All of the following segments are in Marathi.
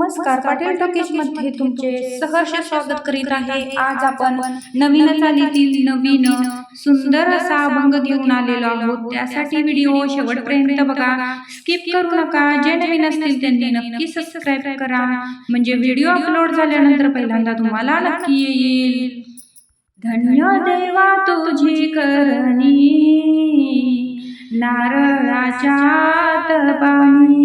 नमस्कार पाटील टॉकीजमध्ये तुमचे सहर्ष स्वागत करीत आहे. आज आपण नवीन चालीतील नवीन सुंदर असा अभंग घेऊन आलेलो आहोत. त्यासाठी व्हिडिओ शेवटपर्यंत बघा. स्किप करू नका. जे नवीन असतील त्यांनी नक्की सबस्क्राईब करा. म्हणजे व्हिडिओ अपलोड झाल्यानंतर पहिल्यांदा तुम्हाला नक्की येईल. धन्य देवा तुझी करणी. नारळाच्या आत पाणी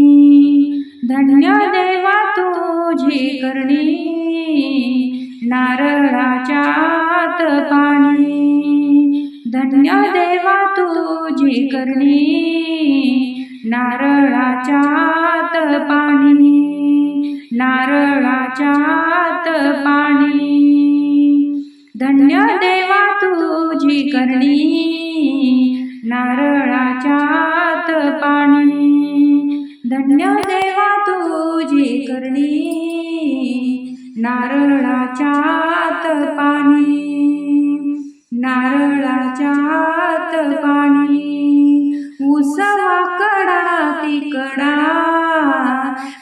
नारळाच्यात पाणी. धन्य देवा तुझी करणी. नारळाच्या पाणी. नारळाच्या पाणी. धन्य देवा तुझी करणी. नारळाच्यात पाणी. धन्य देवा नारळाच्या पाणी. नारळाच्या पाणी. उसवा कडा तिकडा.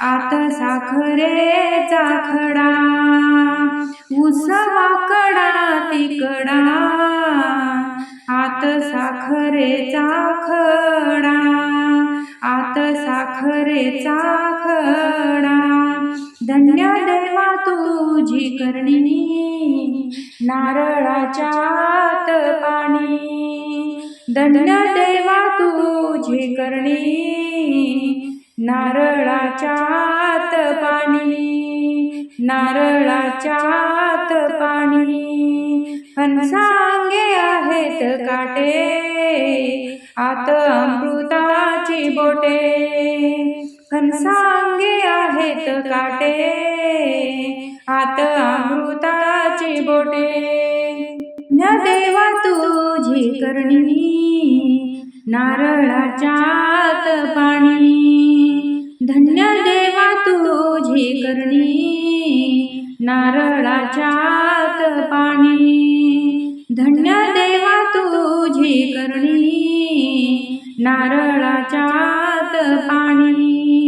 आत साखरेचा खडा. उसवा कडा तिकडा. आत साखरेचा खडा. आत साखरेचा खडा. धन्य देवा तुझी करणी नारळाच्या पाणी. धन्य देवा तुझी करणी नारळाच्या पाणी. नारळाच्या पाणी. हंसांगे आहेत काटे आत अमृताची बोटे. हंसांगे आहेत काटे. आत अमृताची बोटे. न देवा तुझी करणी नारळाच्या पाणी. धन्य देवा तुझी करणी नारळाच्या पाणी. धन्य देवा तुझी करणी नारळाच्यात पाणी.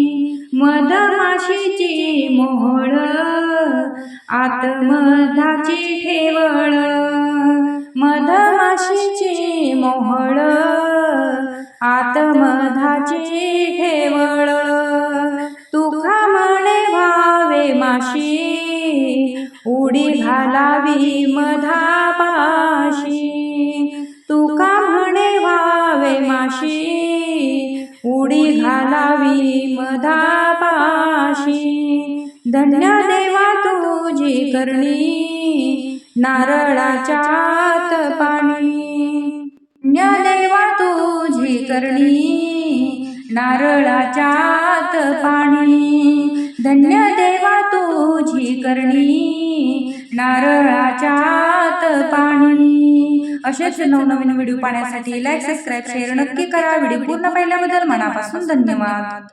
आत मधाची ठेवळ मधमाशीची मोहळ आत मधाची ठेवळ. तुका म्हणे भावे माशी उडी घालावी मधापाशी. तुका म्हणे भावे माशी उडी घालावी पाशी धन्य देवा तुझी करणी नारळाच्यात पाणी. धन्य देवा तुझी करणी नारळाच्या पाणी. धन्य देवा तुझी करणी नारळाच्यात पाणी. असेच नवनवीन व्हिडिओ पाहण्यासाठी लाईक सबस्क्राईब शेअर नक्की करा. व्हिडिओ पूर्ण पाहिल्याबद्दल मनापासून धन्यवाद.